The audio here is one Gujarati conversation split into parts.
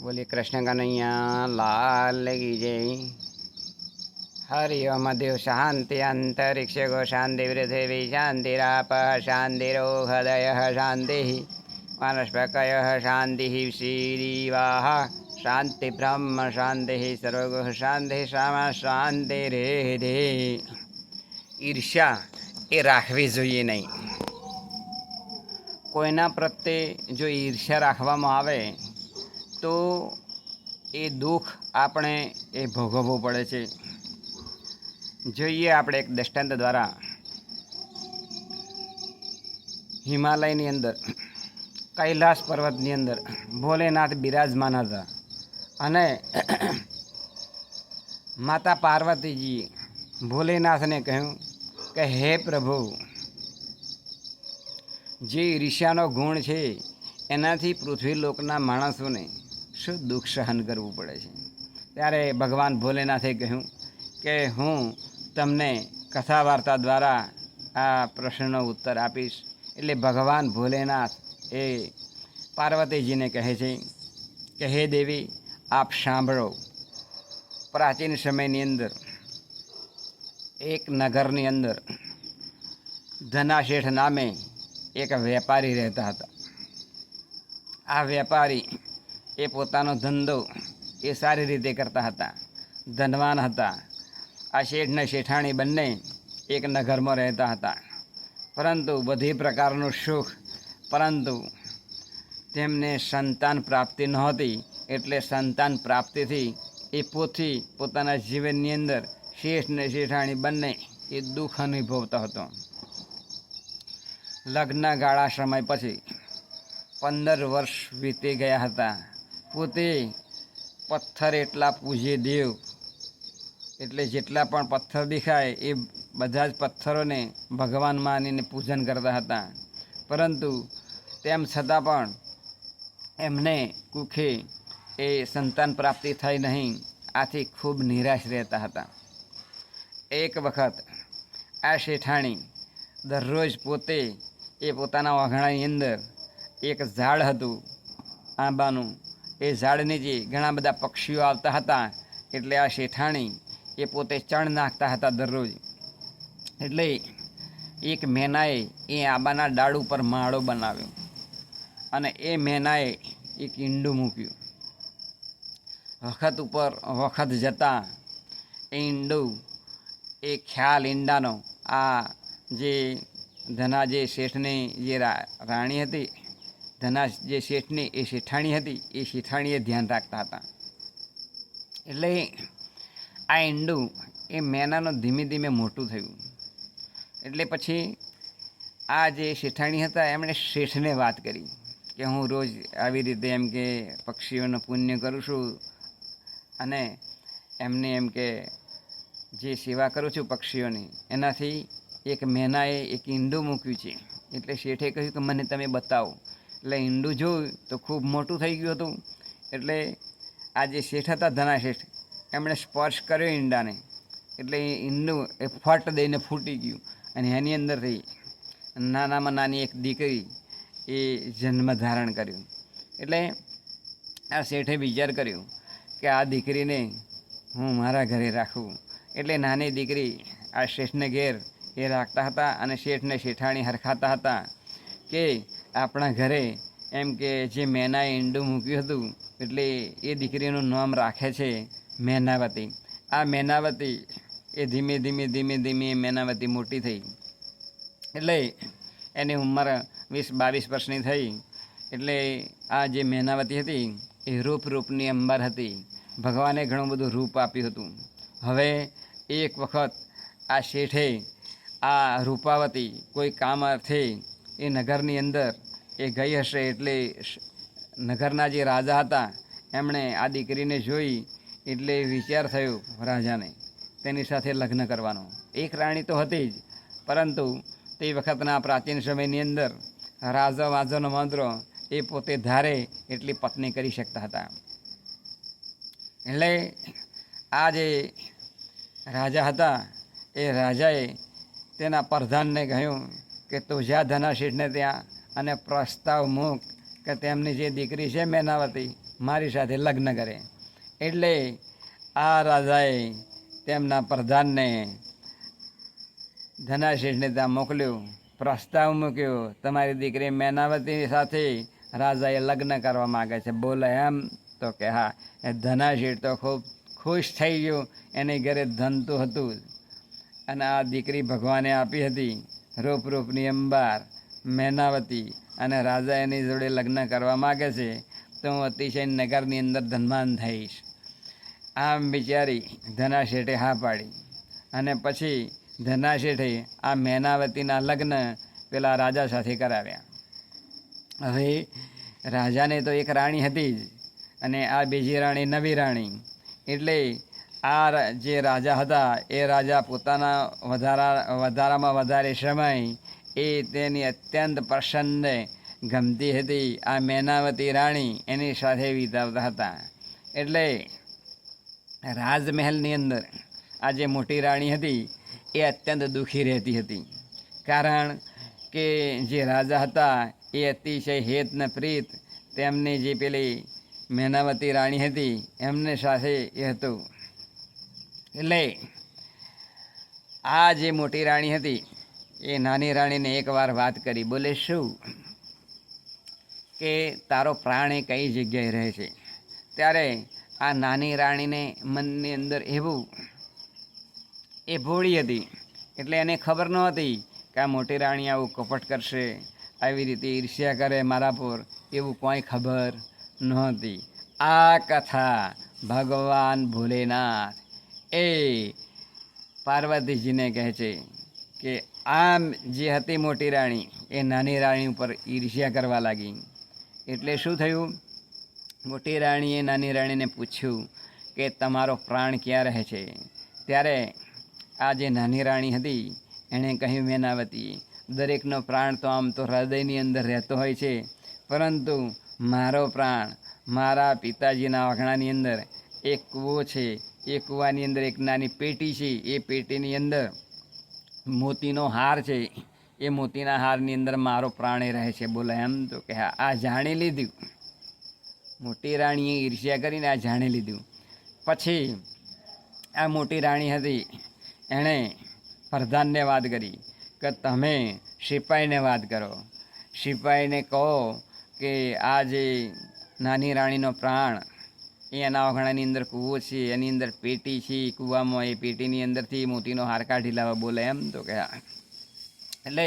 બોલી કૃષ્ણ કનૈયા લાલ કી જય હરિ ઓમ દેવ શાંતિ અંતરિક્ષ ગો શાંતિ પૃથ્વી શાંતિરાપ શાંતિરો હૃદય શાંતિ માનસ્પકય શાંતિ શ્રીવાહ શાંતિ બ્રહ્મ શાંતિ સર્વગુહ શાંતિ શ્યામા શાંતિ રે દે ઈર્ષ્યા એ રાખવી જોઈએ નહીં કોઈના પ્રત્યે જો ઈર્ષ્યા રાખવામાં આવે તો એ દુઃખ આપણે એ ભોગવવું પડે છે. જોઈએ આપણે એક દૃષ્ટાંત દ્વારા. હિમાલયની અંદર, કૈલાસ પર્વતની અંદર, ભોલેનાથ બિરાજમાન હતા. અને માતા પાર્વતીજી ભોલેનાથને કહ્યું કે, હે પ્રભુ, જે ઈર્ષ્યાનો ગુણ છે, એનાથી પૃથ્વી લોકના માણસોને શું દુઃખ સહન કરવું પડે છે. ત્યારે ભગવાન ભોલેનાથે કહ્યું કે, હું તમને કથા વાર્તા દ્વારા આ પ્રશ્નનો ઉત્તર આપીશ. એટલે ભગવાન ભોલેનાથ એ પાર્વતીજીને કહે છે કે, હે દેવી, આપ સાંભળો. પ્રાચીન સમયની અંદર, એક નગરની અંદર ધનાશેઠ નામે એક વેપારી રહેતા હતા. આ વેપારી એ પોતાનો ધંધો એ સારી રીતે કરતા હતા. ધનવાન હતા. આ શેઠ ને શેઠાણી બંને એક નગરમાં રહેતા હતા. પરંતુ બધી પ્રકારનું સુખ, પરંતુ તેમને સંતાન પ્રાપ્તિ નહોતી, એટલે સંતાન પ્રાપ્તિથી એ પોથી પોતાના જીવનની અંદર શેઠ ને શેઠાણી બંને એ દુઃખ અનુભવતો હતો. લગ્ન ગાળા સમય પછી પંદર વર્ષ વીતી ગયા હતા. પોતે પથ્થર એટલા પૂજે દેવ, એટલે જેટલા પણ પથ્થર દેખાય એ બધા જ પથ્થરોને ભગવાન માનીને પૂજન કરતા હતા. પરંતુ તેમ છતાં પણ એમને કુખે એ સંતાન પ્રાપ્તિ થઈ નહીં, આથી ખૂબ નિરાશ રહેતા હતા. એક વખત આ શેઠાણી દરરોજ પોતે એ પોતાના વાઘણાની અંદર એક ઝાડ હતું, આંબાનું. એ ઝાડ નીચે ઘણા બધા પક્ષીઓ આવતા હતા, એટલે આ શેઠાણી એ પોતે ચણ નાખતા હતા દરરોજ. એટલે એક મેનાએ એ આંબાના ડાળ ઉપર માળો બનાવ્યો અને એ મેનાએ એક ઈંડું મૂક્યું. વખત ઉપર વખત જતાં એ ઈંડું, એ ખ્યાલ ઈંડાનો, આ જે ધના જે શેઠની જે રાણી હતી ધના જે શેઠની, એ શેઠાણી હતી, એ શેઠાણીએ ધ્યાન રાખતા હતા. એટલે આ ઈંડું એ મેનાનું ધીમે ધીમે મોટું થયું. એટલે પછી આ જે શેઠાણી હતા, એમણે શેઠને વાત કરી કે હું રોજ આવી રીતે એમ કે પક્ષીઓનું પુણ્ય કરું છું અને એમને એમ કે જે સેવા કરું છું પક્ષીઓની, એનાથી એક મેનાએ એક ઈંડું મૂક્યું છે. એટલે શેઠે કહ્યું કે મને તમે બતાવો. એટલે ઈંડું જોયું તો ખૂબ મોટું થઈ ગયું હતું. એટલે આ જે શેઠ હતા ધના શેઠ, એમણે સ્પર્શ કર્યો ઈંડાને. એટલે એ ઈંડું એ ફટ દઈને ફૂટી ગયું અને એની અંદરથી નાનામાં નાની એક દીકરી એ જન્મ ધારણ કર્યું. એટલે આ શેઠે વિચાર કર્યો કે આ દીકરીને હું મારા ઘરે રાખું. એટલે નાની દીકરી આ શેઠને ઘેર એ રાખતા હતા અને શેઠને શેઠાણી હરખાતા હતા કે આપણા ઘરે એમ કે જે મેનાએ ઈંડું મૂક્યું હતું, એટલે એ દીકરીનું નામ રાખે છે મેનાવતી. આ મેનાવતી એ ધીમે ધીમે ધીમે ધીમે મેનાવતી મોટી થઈ. એટલે એની ઉંમર વીસ બાવીસ વર્ષની થઈ. એટલે આ જે મેનાવતી હતી, એ રૂપ રૂપની અંબર હતી. ભગવાને ઘણું બધું રૂપ આપ્યું હતું. હવે એક વખત આ શેઠે આ રૂપાવતી કોઈ કામ અર્થે એ નગરની અંદર એ ગઈ હશે એટલે નગરના જે રાજા હતા, એમણે આ દીકરીને જોઈ એટલે વિચાર થયો રાજાને તેની સાથે લગ્ન કરવાનો. એક રાણી તો હતી જ, પરંતુ તે વખતના પ્રાચીન સમયની અંદર રાજા વાજાનો મંત્ર એ પોતે ધારે એટલી પત્ની કરી શકતા હતા. એટલે આ જે રાજા હતા, એ રાજાએ તેના પ્રધાનને કહ્યું કે તું જ્યાં ધના શેઠને ત્યાં અને પ્રસ્તાવ મૂક કે તેમની જે દીકરી છે મેનાવતી, મારી સાથે લગ્ન કરે. એટલે આ રાજાએ તેમના પ્રધાનને ધનાશેષને ત્યાં મોકલ્યું, પ્રસ્તાવ મૂક્યો, તમારી દીકરી મેનાવતી સાથે રાજાએ લગ્ન કરવા માગે છે. બોલે એમ તો કે હા, એ ધનાશેઠ તો ખૂબ ખુશ થઈ ગયો, એની ઘરે ધન તો હતું. અને આ દીકરી ભગવાને આપી હતી. રૂપ રૂપની અંબાર મેનાવતી અને રાજા એની જોડે લગ્ન કરવા માગે છે, તો હું અતિશય નગરની અંદર ધનવાન થઈશ. આમ બિચારી ધના શેઠે હા પાડી અને પછી ધના શેઠે આ મેનાવતીના લગ્ન પેલા રાજા સાથે કરાવ્યા. હવે રાજાને તો એક રાણી હતી જ અને આ બીજી રાણી નવી રાણી. એટલે આ જે રાજા હતા, એ રાજા પોતાના વધારા, વધારામાં વધારે સમય એ તેની અત્યંત પ્રસન્ન ગમતી હતી. આ મેનાવતી રાણી એની સાથે વિતાવતા હતા. એટલે રાજમહેલની અંદર આ જે મોટી રાણી હતી, એ અત્યંત દુઃખી રહેતી હતી. કારણ કે જે રાજા હતા, એ અતિશય હેતને પ્રીત તેમની જે પેલી મેનાવતી રાણી હતી, એમને સાથે એ હતું. એટલે આ જે મોટી રાણી હતી, એ નાની રાણીને એકવાર વાત કરી, બોલે શું કે તારો પ્રાણી કઈ જગ્યાએ રહે છે? ત્યારે આ નાની રાણીને મનની અંદર એવું, એ ભોળી હતી. એટલે એને ખબર નહોતી કે આ મોટી રાણી આવું કપટ કરશે, આવી રીતે ઈર્ષ્યા કરે મારા પર, એવું કોઈ ખબર નહોતી આ કથા ભગવાન ભોલેનાથ એ પાર્વતીજીને કહે છે કે આમ જે હતી મોટી રાણી, એ નાની રાણી ઉપર ઈર્ષ્યા કરવા લાગી. એટલે શું થયું? મોટી રાણીએ નાની રાણીને પૂછ્યું કે તમારો પ્રાણ ક્યાં રહે છે? ત્યારે આ જે નાની રાણી હતી, એણે કહ્યું, મેનાવતી, દરેકનો પ્રાણ તો આમ તો હૃદયની અંદર રહેતો હોય છે, પરંતુ મારો પ્રાણ મારા પિતાજીના વાઘણાની અંદર એક કૂવો છે એ કૂવાની અંદર એક નાની પેટી છે, એ પેટીની અંદર મોતીનો હાર છે. એ મોતીના હારની અંદર મારો પ્રાણે રહે છે. બોલે એમ તો કે આ જાણી લીધું. મોટી રાણીએ ઈર્ષ્યા કરીને આ જાણી લીધું. પછી આ મોટી રાણી હતી. એણે પ્રધાનને વાત કરી કે તમે સિપાહીને વાત કરો. સિપાહીને કહો કે આ જે નાની રાણીનો પ્રાણ એના વખણાની અંદર કૂવો છે, એની અંદર પેટી છે કૂવામાં એ પેટીની અંદરથી મોતીનો હાર કાઢી લાવવા બોલે એમ તો કે એટલે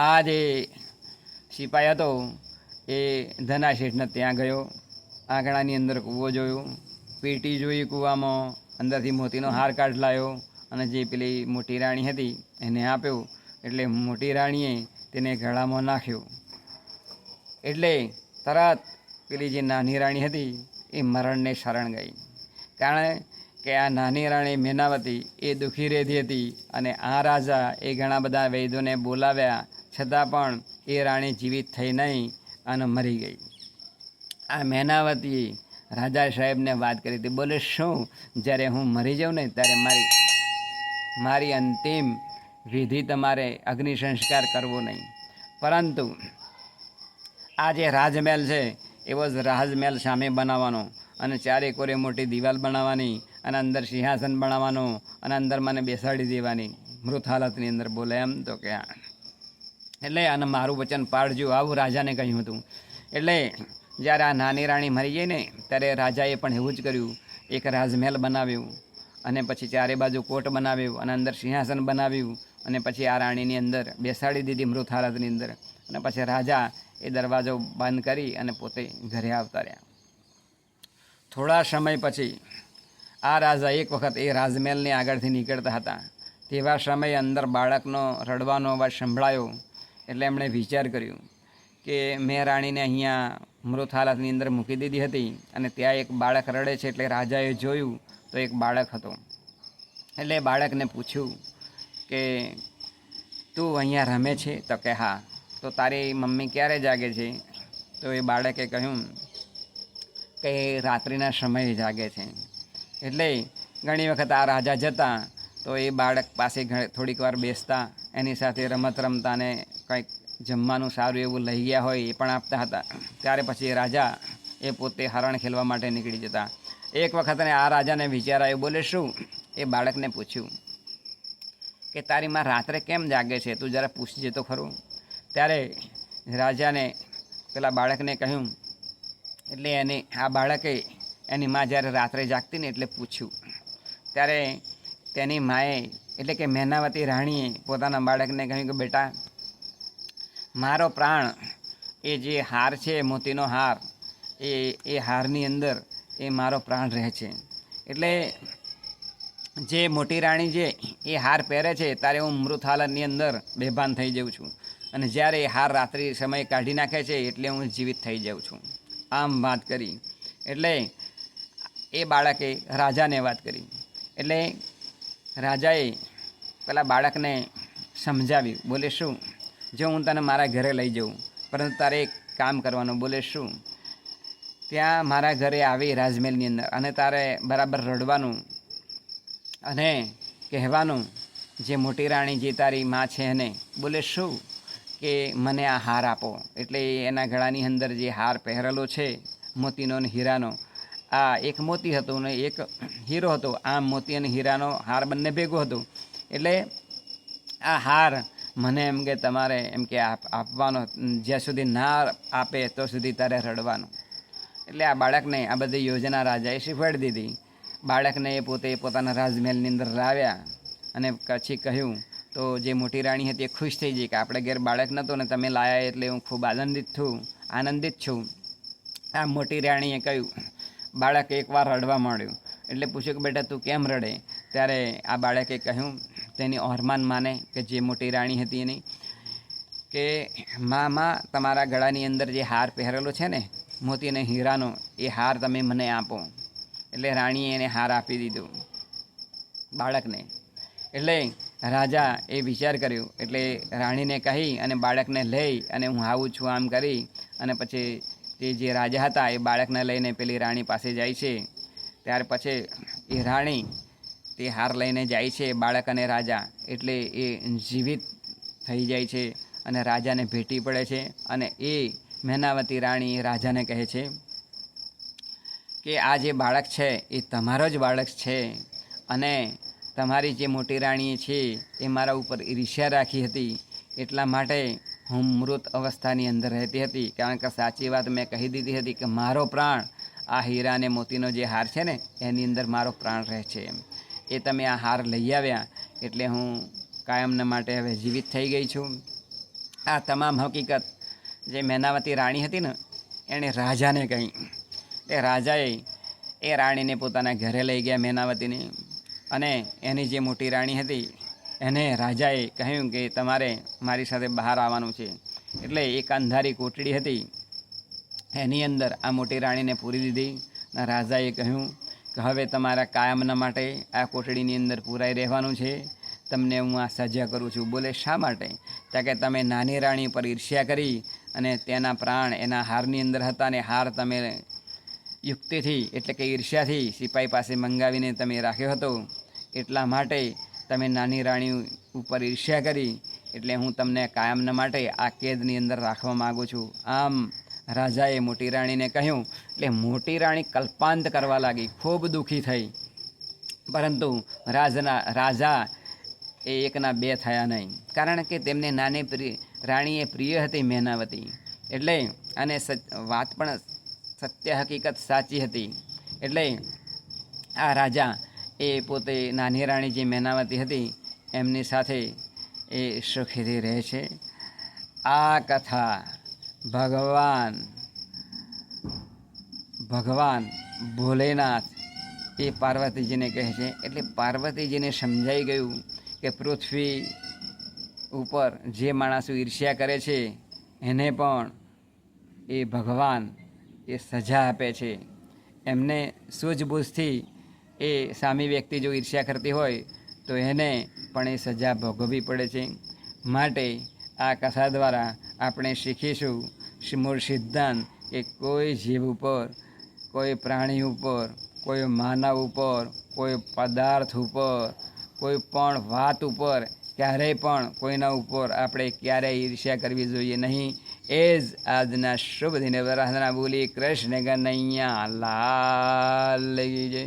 આ જે સિપાહી હતો, એ ધના શેઠને ત્યાં ગયો, આંગણાની અંદર કૂવો જોયો, પેટી જોઈ કૂવામાં, અંદરથી મોતીનો હાર કાઢ લાવ્યો અને જે પેલી મોટી રાણી હતી એને આપ્યો, એટલે મોટી રાણીએ તેને ગળામાં નાખ્યો. એટલે તરત પેલી જે નાની રાણી હતી એ મરણને શરણ ગઈ. કારણ કે આ નાની રાણી મેનાવતી એ દુઃખી રહેતી હતી અને આ રાજા એ ઘણા બધા વૈદ્યોને બોલાવ્યા, છતાં પણ એ રાણી જીવિત થઈ નહીં અને મરી ગઈ. આ મેનાવતી રાજા સાહેબને વાત કરી હતી, બોલે શું? જ્યારે હું મરી જાઉં ને ત્યારે મારી મારી અંતિમ વિધિ તમારે અગ્નિ સંસ્કાર કરવો નહીં. પરંતુ આ જે રાજમહેલ છે એવો જ રાજમહેલ સામે બનાવવાનો અને ચારે કોરે મોટી દિવાલ બનાવવાની અને અંદર સિંહાસન બનાવવાનો અને અંદર મને બેસાડી દેવાની. મૃત હાલતની અંદર બોલે એમ તો કે. એટલે અને મારું વચન પાડજો. આવું રાજાને કહ્યું હતું. એટલે જ્યારે આ નાની રાણી મરી ગઈ ને, ત્યારે રાજાએ પણ એવું જ કર્યું. એક રાજમહેલ બનાવ્યું અને પછી ચારે બાજુ કોટ બનાવ્યું અને અંદર સિંહાસન બનાવ્યું અને પછી આ રાણીની અંદર બેસાડી દીધી મૃત હાલતની અંદર. અને પછી રાજા એ દરવાજો બંધ કરી અને પોતે ઘરે આવતા રહ્યા. થોડા સમય પછી આ રાજા એક વખત એ રાજમહેલની આગળથી નીકળતા હતા. તેવા સમયે અંદર બાળકનો રડવાનો અવાજ સંભળાયો એટલે એમણે વિચાર કર્યો કે મેં રાણીને અહીંયા મૃત હાલતની અંદર મૂકી દીધી હતી અને ત્યાં એક બાળક રડે છે એટલે રાજાએ જોયું તો એક બાળક હતો. એટલે બાળકને પૂછ્યું કે તું અહીંયા રમે છે? તો કે હા. તો તારી મમ્મી ક્યારે જાગે છે? તો એ બાળકે કહ્યું કે રાત્રિના સમયે જાગે છે. એટલે ઘણી વખત આ રાજા જતા તો એ બાળક પાસે થોડીક વાર બેસતા, એની સાથે રમત રમતા ને કંઈક જમવાનું સારું એવું લઈ ગયા હોય એ પણ આપતા હતા. ત્યારે પછી રાજા એ પોતે હરણ ખેલવા માટે નીકળી જતા. એક વખતને આ રાજાને વિચાર આવ્યો બોલે, શું? એ બાળકને પૂછ્યું કે તારી માં રાત્રે કેમ જાગે છે? તું જરા પૂછજે તો ખરું. ત્યારે રાજાને, પેલા બાળકને કહ્યું, એટલે એને, આ બાળકે એની માં જ્યારે રાત્રે જાગતી ને એટલે પૂછ્યું. ત્યારે તેની માએ, એટલે કે મહેનાવતી રાણીએ પોતાના બાળકને કહ્યું કે, બેટા, મારો પ્રાણ, એ જે હાર છે, મોતીનો હાર, એ એ હારની અંદર એ મારો પ્રાણ રહે છે. એટલે જે મોટી રાણી જે એ હાર પહેરે છે, ત્યારે હું મૃત હાલતની અંદર બેભાન થઈ જાઉં છું. અને જ્યારે હાર રાત્રિ સમય કાઢી નાખે છે, એટલે હું જીવિત થઈ જાઉં છું. આમ વાત કરી. એટલે એ બાળકે રાજાને વાત કરી. એટલે રાજાએ પેલા બાળકને સમજાવ્યું, બોલે શું? જો હું તને મારા ઘરે લઈ જાઉં, પરંતુ તારે એક કામ કરવાનું, બોલે શું? ત્યાં મારા ઘરે આવી રાજમહેલની અંદર અને તારે બરાબર રડવાનું અને કહેવાનું, જે મોટી રાણી જે તારી માં છે એને, બોલે શું? કે મને આ હાર આપો. એટલે એના ગળાની અંદર જે હાર પહેરેલો છે, મોતીનો અને હીરાનો, આ એક મોતી હતું ને એક હીરો હતો. આમ મોતી અને હીરાનો હાર બંને ભેગો હતો. એટલે આ હાર મને એમ કે તમારે એમ કે આપ, આપવાનો, જ્યાં સુધી ના આપે તો સુધી તારે રડવાનું. એટલે આ બાળકને આ બધી યોજના રાજાએ શીખવાડી દીધી. બાળકને એ પોતે પોતાના રાજમહેલની અંદર લાવ્યા અને પછી કહ્યું તો જે મોટી રાણી હતી એ ખુશ થઈ ગઈ કે આપણે ઘેર બાળક નહોતો ને તમે લાયા એટલે હું ખૂબ આનંદિત છું આનંદિત છું. આ મોટી રાણીએ કહ્યું, બાળક એકવાર રડવા માંડ્યું. એટલે પૂછ્યું કે, બેટા, તું કેમ રડે? ત્યારે આ બાળકે કહ્યું, તેની ઓહરમાન માને કે જે મોટી રાણી હતી એની, કે માં માં તમારા ગળાની અંદર જે હાર પહેરેલો છે ને મોતી અને હીરાનો, એ હાર તમે મને આપો. એટલે રાણીએ એને હાર આપી દીધો, બાળકને. એટલે રાજા એ વિચાર કર્યો. એટલે રાણીને કહી અને બાળકને લઈ અને હું આવું છું આમ કરી અને પછી તે જે રાજા હતા એ બાળકને લઈને પેલી રાણી પાસે જાય છે. ત્યાર પછી એ રાણી તે હાર લઈને જાય છે બાળક અને રાજા. એટલે એ જીવિત થઈ જાય છે અને રાજાને ભેટી પડે છે અને એ મેનાવતી રાણી રાજાને કહે છે કે આ જે બાળક છે એ તમારો જ બાળક છે અને તમારી જે મોટી રાણી છે, એ મારા ઉપર ઈર્ષ્યા રાખી હતી. એટલા માટે હું મૃત અવસ્થાની અંદર રહેતી હતી. કારણ કે સાચી વાત મેં કહી દીધી હતી કે મારો પ્રાણ આ હીરા અને મોતીનો જે હાર છે ને, એની અંદર મારો પ્રાણ રહે છે એ તમે આ હાર લઈ આવ્યા, એટલે હું કાયમના માટે હવે જીવિત થઈ ગઈ છું. આ તમામ હકીકત જે મેનાવતી રાણી હતી ને, એણે રાજાને કહી. એ રાજાએ એ રાણીને પોતાના ઘરે લઈ ગયા મેનાવતીને. અને એની જે મોટી રાણી હતી, એને રાજાએ કહ્યું કે તમારે મારી સાથે બહાર આવવાનું છે. એટલે એક અંધારી કોટડી હતી, એની અંદર આ મોટી રાણીને પૂરી દીધી. અને રાજાએ કહ્યું કે હવે તમારા કાયમના માટે આ કોટડીની અંદર પૂરાઈ રહેવાનું છે. તમને હું આ સજા કરું છું. બોલે, શા માટે? ત્યાં કે તમે નાની રાણી પર ઈર્ષ્યા કરી અને તેના પ્રાણ એના હારની અંદર હતા અને હાર તમે યુક્તિથી, એટલે કે ઈર્ષ્યાથી સિપાઈ પાસે મંગાવીને તમે રાખ્યો હતો. એટલા માટે તમે નાની રાણી ઉપર ઈર્ષ્યા કરી, એટલે હું તમને કાયમના માટે આ કેદની અંદર રાખવા માગું છું. આમ રાજાએ મોટી રાણીને કહ્યું, એટલે મોટી રાણી કલ્પાંત કરવા લાગી, ખૂબ દુઃખી થઈ. પરંતુ રાજના, રાજા એ એકના બે થયા નહીં, કારણ કે તેમને નાની પ્રિય રાણીએ પ્રિય હતી મહેનાવતી એટલે અને વાત પણ સત્ય હકીકત સાચી હતી. એટલે આ રાજા એ પોતે નાની રાણી જે મેનાવતી હતી, એમની સાથે એ સુખીથી રહે છે. આ કથા ભગવાન ભગવાન ભોલેનાથ એ પાર્વતીજીને કહે છે. એટલે પાર્વતીજીને સમજાઈ ગયું કે પૃથ્વી ઉપર જે માણસો ઈર્ષ્યા કરે છે, એને પણ એ ભગવાન એ સજા આપે છે. એમને સૂઝબૂઝથી એ સામી વ્યક્તિ જો ઈર્ષ્યા કરતી હોય, તો એને પણ એ સજા ભોગવવી પડે છે. માટે આ કથા દ્વારા આપણે શીખીશું મૂળ સિદ્ધાંત કે કોઈ જીવ ઉપર, કોઈ પ્રાણી ઉપર, કોઈ માનવ ઉપર, કોઈ પદાર્થ ઉપર, કોઈ પણ વાત ઉપર, ક્યારેય પણ કોઈના ઉપર આપણે ક્યારેય ઈર્ષ્યા કરવી જોઈએ નહીં. એ જ આજના શુભ દિને પ્રાર્થના બોલી કૃષ્ણ કનૈયા લાલ જય.